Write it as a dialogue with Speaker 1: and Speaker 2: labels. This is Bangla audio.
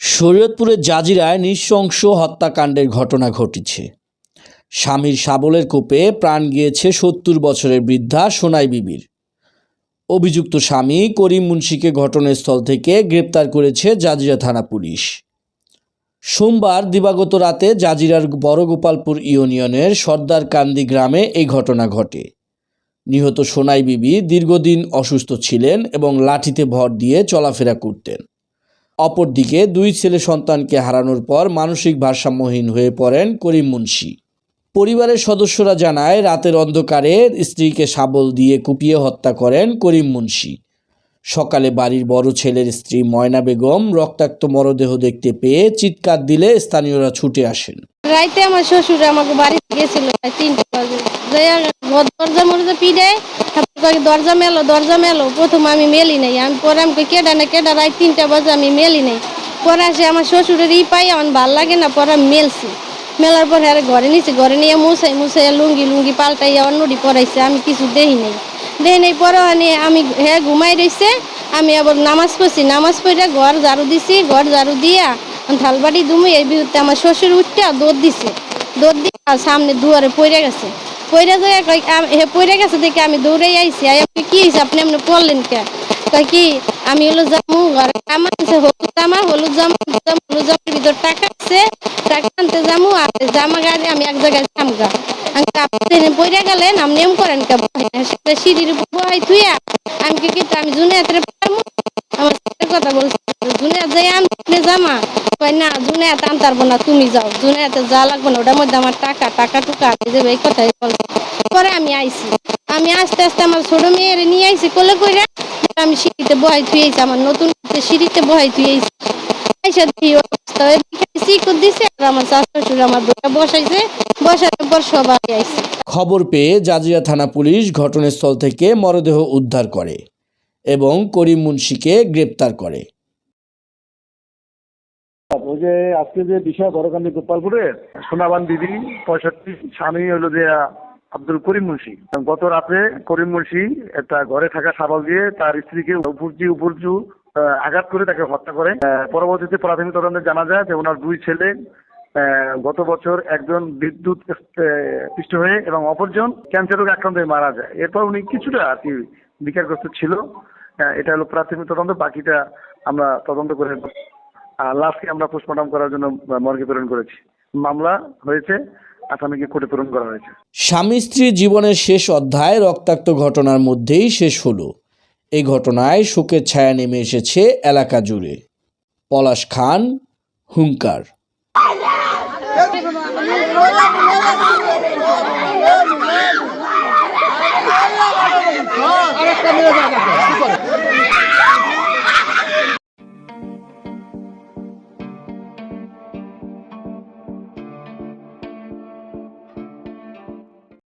Speaker 1: শরীয়তপুরের জাজিরায় নৃশংস হত্যাকাণ্ডের ঘটনা ঘটেছে। স্বামীর সাবলের কোপে প্রাণ গিয়েছে সত্তর বছরের বৃদ্ধা সোনাই বিবির। অভিযুক্ত স্বামী করিম মুন্সিকে ঘটনাস্থল থেকে গ্রেপ্তার করেছে জাজিরা থানা পুলিশ। সোমবার দিবাগত রাতে জাজিরার বড়গোপালপুর ইউনিয়নের সর্দারকান্দি গ্রামে এই ঘটনা ঘটে। নিহত সোনাই বিবি দীর্ঘদিন অসুস্থ ছিলেন এবং লাঠিতে ভর দিয়ে চলাফেরা করতেন। অপরদিকে দুই ছেলে সন্তানকে হারানোর পর মানসিক ভারসাম্যহীন হয়ে পড়েন করিম মুন্সি। পরিবারের সদস্যরা জানায়, রাতের অন্ধকারে স্ত্রীকে শাবল দিয়ে কুপিয়ে হত্যা করেন করিম মুন্সি। সকালে বাড়ির বড় ছেলের স্ত্রী ময়না বেগম রক্তাক্ত মরদেহ দেখতে পেয়ে চিৎকার দিলে স্থানীয়রা ছুটে আসেন।
Speaker 2: রাইতে আমার শ্বশুর আমাকে বাড়িতে গেছিল তিনটে দরজা মরজা পিড়ে তারপর দরজা মেলো দরজা মেলো প্রথম আমি মেলি নাই। আমি পরে আমি কই, কেডা না কেডা রাত তিনটা বাজে আমি মেলি নাই। পরে আসে আমার শ্বশুরের ই পাই আমার ভালো লাগে না পরে আমি মেলছি। মেলার পরে আরে ঘরে নিছি ঘরে নিয়ে মুছাই মুছাই লুঙ্গি লুঙ্গি পাল্টাইয়া অন্যটি পরাইছে আমি কিছু দেই নাই। দেই নাই পরে আমি হ্যাঁ ঘুমাই রইছে আমি আবার নামাজ পড়ছি নামাজ পড়ে ঘর ঝাড়ু দিছি ঘর ঝাড়ু দিয়া থালবাড়ি দুমু এই বিরুদ্ধে আমার শ্বশুর উঠতে দৌড় দিছে। দৌড় দিয়ে সামনে দুয়ারে পড়ে গেছে। পড়ে যায় আম- হে পড়ে গেছে দেখে আমি দৌড়ে আইছি। আই আপনি কি হয়েছে আপনি এমনি পড়লেন কে? কই কি আমি হলো জামু ঘরে জামা আছে হলুদ জামা হলুদ জামা জামা, হলুদ জামার ভিতর টাকা আছে টাকা আনতে যামু আর জামা গাড়ি আমি এক জায়গায় জামগা আমি আপনি পড়ে গেলেন আপনি এম করেন কে? সেটা সিঁড়ির উপর বহাই থুইয়া আমি কি আমি জুনে হাতে পারমু আমার কথা বলছি জুনিয়া যাই আনতে জামা। না না, তুমি যাও। যা না, ওটার মধ্যে আমার টাকা টাকা টুকা কথাই পরে আমি আমি আস্তে আস্তে আমার ছোট মেয়ের নিয়ে কোলে আমি সিঁড়িতে বহাই আমার নতুন সিঁড়িতে বহাই
Speaker 1: খবর পেয়ে জাজিরা থানা পুলিশ ঘটনাস্থল থেকে মরদেহ উদ্ধার করে এবং করিম মুন্সিকে গ্রেপ্তার করে।
Speaker 3: ওই যে আজকে যে বিষয় বড়কান্দি গোপালপুরের সোনাবান দিদি পঁয়ষট্টি স্বামী হলো যে আব্দুল করিম মুন্সি। গত রাতে করিম মুন্সি একটা ঘরে থাকা সাবাল দিয়ে তার স্ত্রীকে উপরচি আহ, আঘাত করে তাকে হত্যা করে। পরবর্তীতে প্রাথমিক তদন্তে জানা যায় যে ওনার দুই ছেলে গত বছর একজন বিদ্যুৎ পৃষ্ঠ হয়ে এবং অপরজন ক্যান্সার রোগে আক্রান্ত হয়ে মারা যায়। এরপর উনি কিছুটা আর কি বিকারগ্রস্ত ছিল। এটা হলো প্রাথমিক তদন্ত বাকিটা আমরা তদন্ত করে লাশকে আমরা পোস্টমর্টম করার জন্য মর্গে প্রেরণ করেছি। মামলা হয়েছে আসামিকে কোর্টে প্রেরণ করা হয়েছে।
Speaker 1: স্বামী স্ত্রীর জীবনের শেষ অধ্যায় রক্তাক্ত ঘটনার মধ্যেই শেষ হলো। এই ঘটনায় শোকের ছায়া নেমে এসেছে এলাকা জুড়ে। পলাশ খান হুঙ্কার। আরেকটা